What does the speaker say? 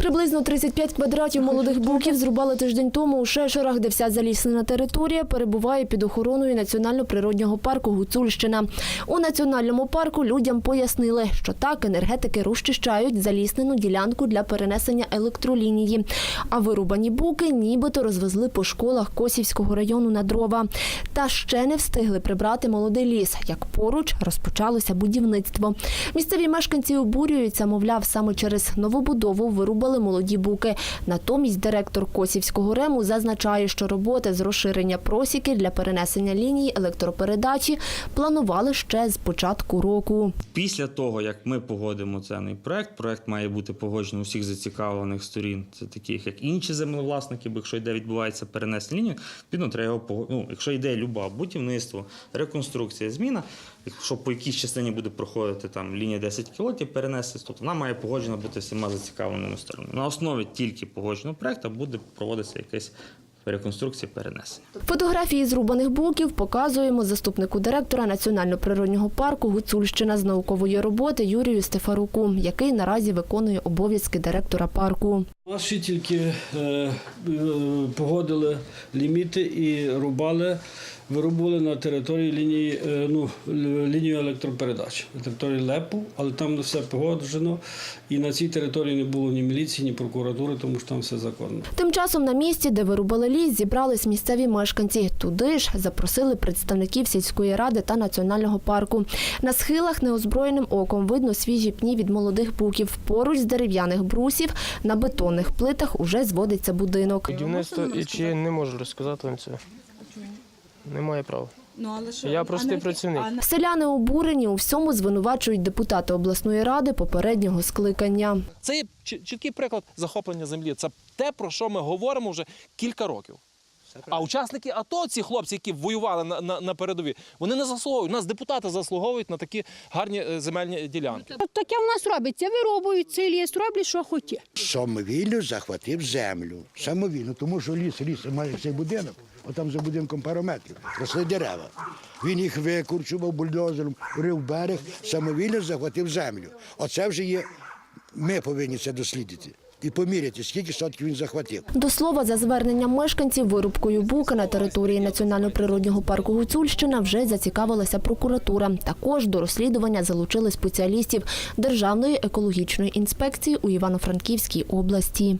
Приблизно 35 квадратів молодих буків зрубали тиждень тому у Шешорах, де вся заліснена територія перебуває під охороною національно-природнього парку Гуцульщина. У національному парку людям пояснили, що так енергетики розчищають заліснену ділянку для перенесення електролінії. А вирубані буки нібито розвезли по школах Косівського району на дрова. Та ще не встигли прибрати молодий ліс, як поруч розпочалося будівництво. Місцеві мешканці обурюються, мовляв, саме через новобудову вирубали молоді буки. Натомість директор Косівського рему зазначає, що роботи з розширення просіки для перенесення лінії електропередачі планували ще з початку року. Після того, як ми погодимо цей проект, проект має бути погоджений усіх зацікавлених сторін, це таких як інші землевласники, бо якщо йде відбувається перенесення лінії, відповідно треба його ну, якщо йде люба будівництво, реконструкція, зміна, якщо по якійсь частині буде проходити там лінія 10 кілометрів перенести, тобто вона має погоджена бути всіма зацікавленими сторонами. На основі тільки погодженого проекту буде проводитися якась реконструкція перенесення. Фотографії зрубаних буків показуємо заступнику директора Національно-природнього парку Гуцульщина з наукової роботи Юрію Стефаруку, який наразі виконує обов'язки директора парку. У нас ще тільки е, е, погодили ліміти і рубали, вирубували на території лінії, е, ну, лінію електропередач, на території ЛЕПу, але там не все погоджено. І на цій території не було ні міліції, ні прокуратури, тому що там все законно. Тим часом на місці, де вирубали ліс, зібрались місцеві мешканці. Туди ж запросили представників сільської ради та національного парку. На схилах неозброєним оком видно свіжі пні від молодих буків. Поруч з дерев'яних брусів на бетонних плитах уже зводиться будинок. Будівництво і чи не можу розказати вам це. Немає права. Ну, але що? Я простий працівник. а Селяни обурені у всьому звинувачують депутати обласної ради попереднього скликання. Це є чіткий приклад захоплення землі. Це те, про що ми говоримо вже кілька років. А учасники АТО, ці хлопці, які воювали на, на, на передовій, вони не заслуговують. У нас депутати заслуговують на такі гарні е, земельні ділянки. Таке в нас робиться. Вирубують цей ліс, роблять, що хотять. самовільно захватив землю. Самовільно, тому що ліс, ліс має цей будинок, отам за будинком пару метрів, росли дерева. Він їх викурчував бульдозером, рив берег, самовільно захватив землю. Оце вже є, ми повинні це дослідити і поміряти, скільки сотків він захватив. До слова, за зверненням мешканців вирубкою бука на території національного природнього парку Гуцульщина вже зацікавилася прокуратура. Також до розслідування залучили спеціалістів Державної екологічної інспекції у Івано-Франківській області.